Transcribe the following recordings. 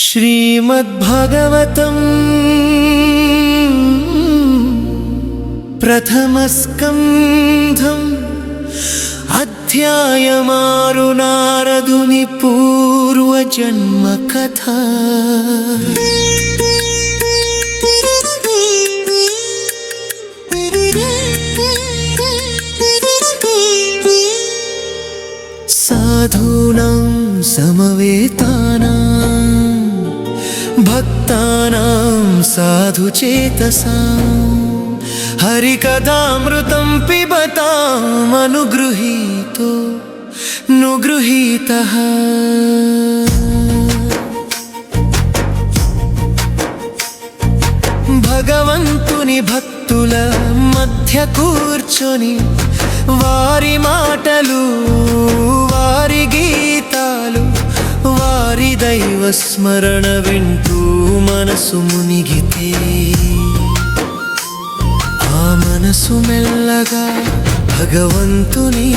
श्रीमद्भागवतम् प्रथमस्कन्धम् अध्यायमारु नारदुनि पूर्वजन्मकथा साधूनां समवेतानां సాధు చేతసాం. హరికథామృతం పిబతామనుగృహీతో నుగృహీతః. భగవంతుని భక్తుల మధ్య కూర్చొని వారి మాటలు వారి గీతాలు వారి దైవ వింటూ మనసు మునిగితే ఆ మనసు మెల్లగా భగవంతుని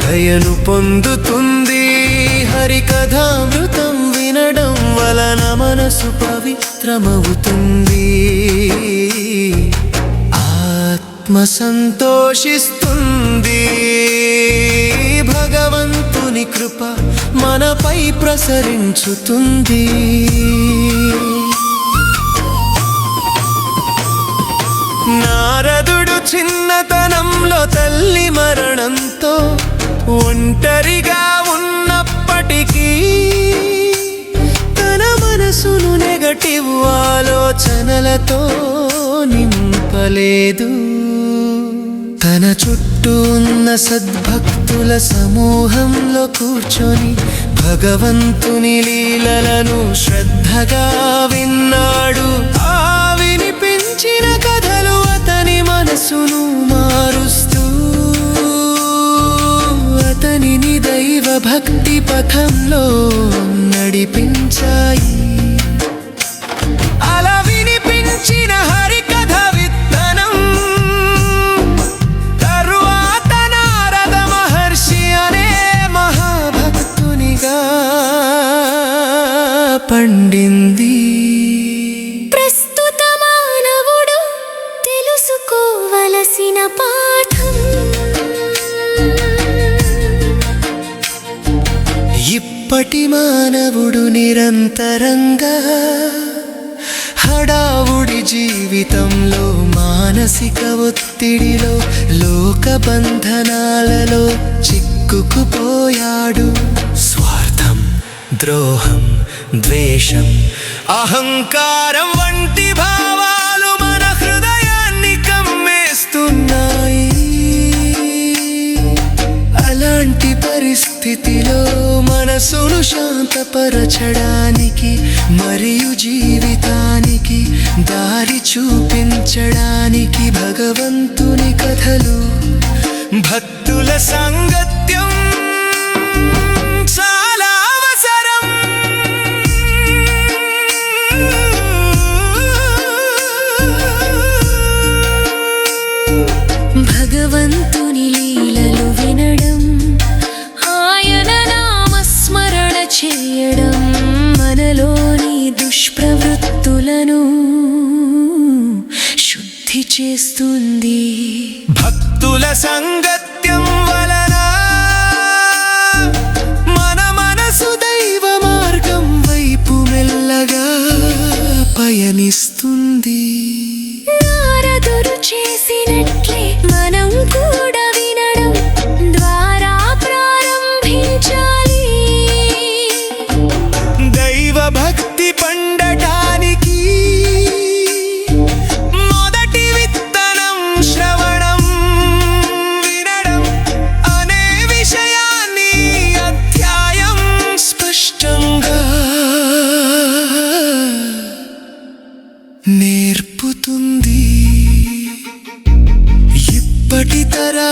దయను పొందుతుంది. హరికథామృతం వినడం వలన మనసు పవిత్రమవుతుంది. ఆత్మ సంతోషిస్తుంది. భగవంతు దేవుని కృప మనపై ప్రసరించుతుంది. నారదుడు చిన్నతనంలో తల్లి మరణంతో ఒంటరిగా ఉన్నప్పటికీ తన మనసును నెగటివ్ ఆలోచనలతో నింపలేదు. తన చుట్టూ ఉన్న సద్భక్తుల సమూహంలో కూర్చొని భగవంతుని లీలలను శ్రద్ధగా విన్నాడు. ఆ వినిపించిన కథలు అతని మనసును మారుస్తూ అతనిని దైవ భక్తి పథంలో నడిపించాయి. నిరంతరంగా హడావుడి జీవితంలో మానసిక ఒత్తిడిలో లోక బంధనాలలో చిక్కుకుపోయాడు. స్వార్థం ద్రోహం ద్వేషం అహంకారం వంటి భా ఇలాంటి పరిస్థితిలో మనసును శాంతపరచడానికి మరియు జీవితానికి దారి చూపించడానికి భగవంతుని కథలు భక్తుల సాంగత్యం చేస్తుంది. భక్తుల సంగత్యం వలన మన మనసు దైవ మార్గం వైపు మెల్లగా పయనిస్తుంది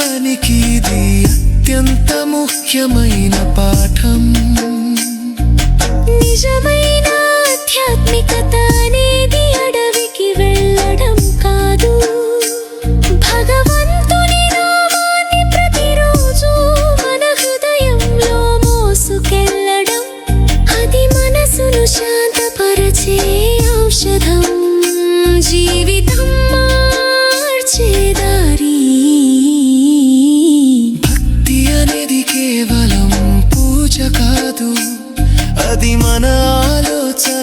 జీవితానికి ఇది అత్యంత ముఖ్యమైన పాఠం. నిజమైన ఆధ్యాత్మికతనే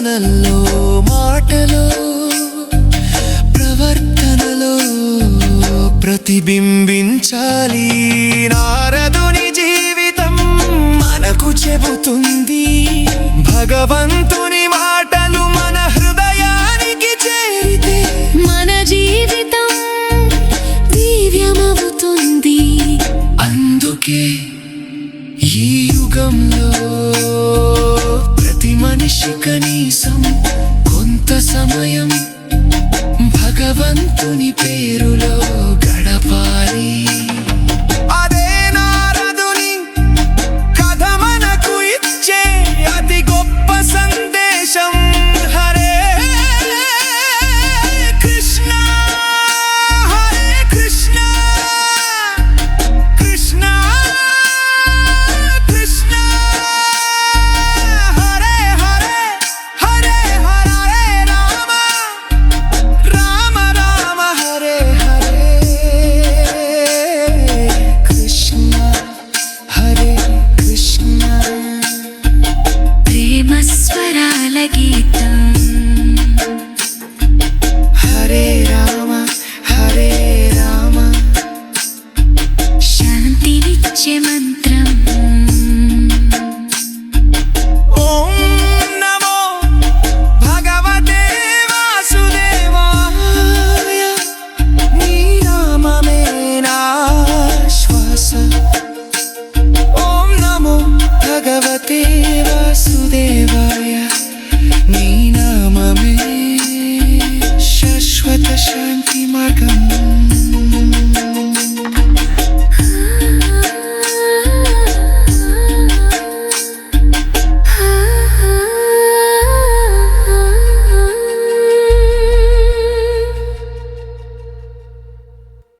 ప్రవర్తనల్లో మాటలో ప్రవర్తనలో ప్రతిబింబించాలి. నారదుని జీవితం మనకు చెబుతుంది. భగవంతుడు కనీసం కొంత సమయం భగవంతుని పేరు devora